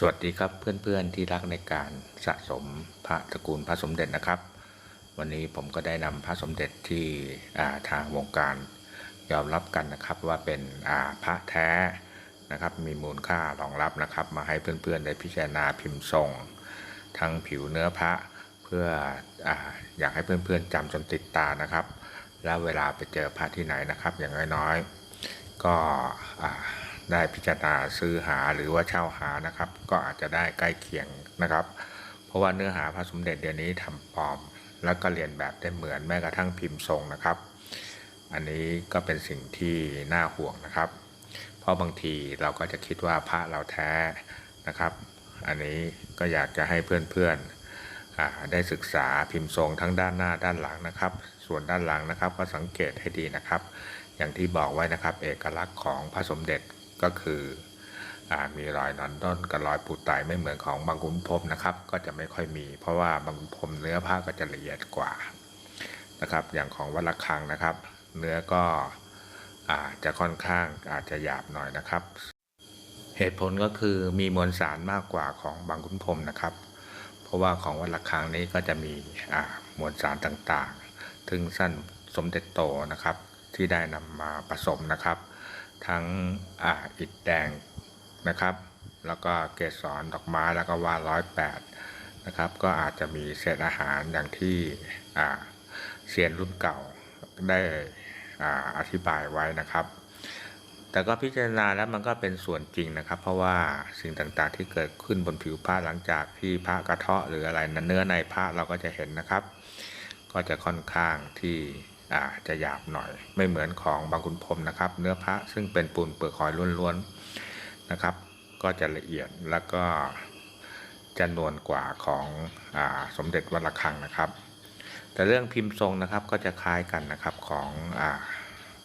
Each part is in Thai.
สวัสดีครับเพื่อนๆที่รักในการสะสมพระตระกูลพระสมเด็จนะครับ วันนี้ผมก็ได้นำพระสมเด็จที่าทางวงการยอมรับกันนะครับว่าเป็นพระแท้นะครับ มีมูลค่ารองรับนะครับ มาให้เพื่อนๆได้พิจารณาพิมพ์ทรง ทั้งผิวเนื้อพระเพื่อออยากให้เพื่อนๆจำจนติดตานะครับ แล้วเวลาไปเจอพระที่ไหนนะครับ อย่างน้อยๆก็อ่า ได้พิจารณาซื้อหาหรือว่าเช่าหานะครับ ก็อาจจะได้ใกล้เคียงนะครับ เพราะว่าเนื้อหาพระสมเด็จเดี๋ยวนี้ทำปลอม แล้วก็เรียนแบบได้เหมือนแม้กระทั่งพิมพ์ทรงนะครับ อันนี้ก็เป็นสิ่งที่น่าห่วงนะครับ เพราะบางทีเราก็จะคิดว่าพระเราแท้นะครับ อันนี้ก็อยากจะให้เพื่อนๆอ่าได้ศึกษาพิมพ์ทรงทั้งด้านหน้าด้านหลังนะครับ ส่วนด้านหลังนะครับก็สังเกตให้ดีนะครับ อย่างที่บอกไว้นะครับ เอกลักษณ์ของพระสมเด็จ ก็คืออมีรอยนอนต้นกับรอยปูไตไม่เหมือนของบางขุนพรมนะครับ ก็จะไม่ค่อยมี เพราะว่าบางขุนพรมเนื้อผ้าก็จะละเอียดกว่านะครับ อย่างของวัดระฆังนะครับ เนื้อก็อาจจะค่อนข้างอาจจะหยาบหน่อยนะครับ เหตุผลก็คือมีมวลสารมากกว่าของบางขุนพรมนะครับ เพราะว่าของวัดระฆังนี้ก็จะมีมวลสารต่างๆ ถึงสั้นสมเด็จโตนะครับ ที่ได้นำมาผสมนะครับ ทั้งอ่าอิฐแดงนะครับ แล้วก็เกสรดอกไม้แล้วก็ว่าร้อยแปดนะครับ ก็อาจจะมีเศษอาหารอย่างที่อ่าเซียนรุ่นเก่าได้อ่าอธิบายไว้นะครับ แต่ก็พิจารณาแล้วมันก็เป็นส่วนจริงนะครับ เพราะว่าสิ่งต่างๆที่เกิดขึ้นบนผิวผ้าหลังจากที่พระกระเทาะหรืออะไรนั้นเนื้อในพระเราก็จะเห็นนะครับ ก็จะค่อนข้างที่ จะหยาบหน่อย ไม่เหมือนของบางขุนพรมนะครับ เนื้อพระซึ่งเป็นปูนเปลือกหอยล้วนๆนะครับ ก็จะละเอียดแล้วก็จะนวลกว่าของอสมเด็จวัดระฆังนะครับ แต่เรื่องพิมพ์ทรงนะครับก็จะคล้ายกันนะครับของอ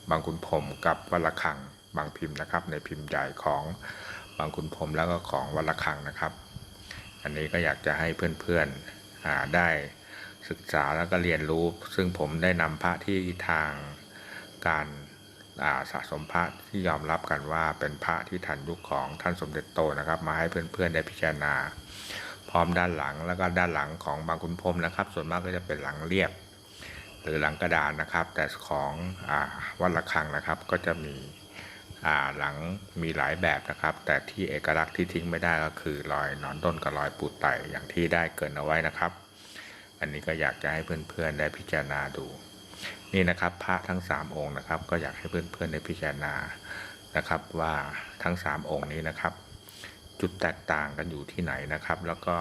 บางขุนพรมกับวัดระฆังบางพิมพ์นะครับ ในพิมพ์ใหญ่ของบางขุนพรมแล้วก็ของวัดระฆังนะครับ อันนี้ก็อยากจะให้เพื่อนๆได้ ศึกษาแล้วก็เรียนรู้ ซึ่งผมได้นำพระที่ทางการาสะสมพระที่ยอมรับกันว่าเป็นพระที่ทันยุคของท่านสมเด็จโตนะครับ มาให้เพื่อนๆได้พิจารณา พร้อมด้านหลังแล้วก็ด้านหลังของบางขุนพรมนะครับ ส่วนมากก็จะเป็นหลังเรียบ หรือหลังกระดานนะครับ แต่ของอวัดระฆังนะครับ ก็จะมีหลังมีหลายแบบนะครับ แต่ที่เอกลักษณ์ที่ทิ้งไม่ได้ก็คือรอยนอนต้นกับรอยปูไตอย่างที่ได้เกินเอาไว้นะครับ อันนี้ก็อยากจะให้เพื่อนๆได้พิจารณาดู นี่นะครับ พระทั้ง 3 องค์นะครับ ก็อยากให้เพื่อนๆได้พิจารณานะครับ ว่าทั้ง 3 องค์นี้นะครับ จุดแตกต่างกันอยู่ที่ไหนนะครับ แล้วก็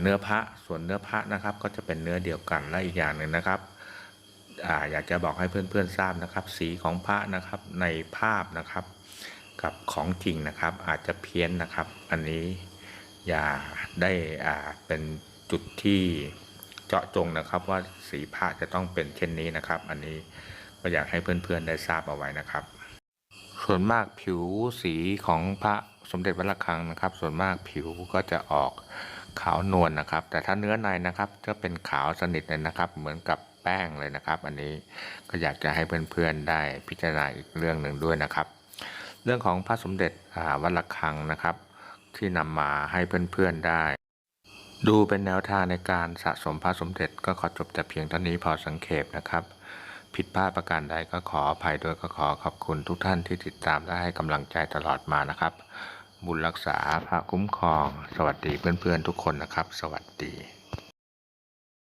เนื้อพระส่วนเนื้อพระนะครับ ก็จะเป็นเนื้อเดียวกันและอีกอย่างหนึ่งนะครับออยากจะบอกให้เพื่อนๆทราบนะครับ สีของพระนะครับในภาพนะครับ กับของจริงนะครับ อาจจะเพี้ยนนะครับ อันนี้อย่าได้อ่าเป็น จุดที่เจาะจงนะครับ ว่าสีพระจะต้องเป็นเช่นนี้นะครับ อันนี้ก็อยากให้เพื่อนๆได้ทราบเอาไว้นะครับ ส่วนมากผิวสีของพระสมเด็จวัดระฆังนะครับ ส่วนมากผิวก็จะออกขาวนวลนะครับ แต่ถ้าเนื้อในนะครับจะเป็นขาวสนิทเลยนะครับ เหมือนกับแป้งเลยนะครับ อันนี้ก็อยากจะให้เพื่อนๆได้พิจารณาอีกเรื่องหนึ่งด้วยนะครับ เรื่องของพระสมเด็จวัดระฆังนะครับ ที่นำมาให้เพื่อนๆได้ ดูเป็นแนวทางในการสะสมพระสมเด็จก็ขอจบแต่เพียงเท่านี้พอสังเขปนะครับ ผิดพลาดประการใดก็ขออภัยด้วยก็ขอขอบคุณทุกท่านที่ติดตามและให้กำลังใจตลอดมานะครับ บุญรักษาพระคุ้มครอง สวัสดีเพื่อนๆทุกคนนะครับ สวัสดี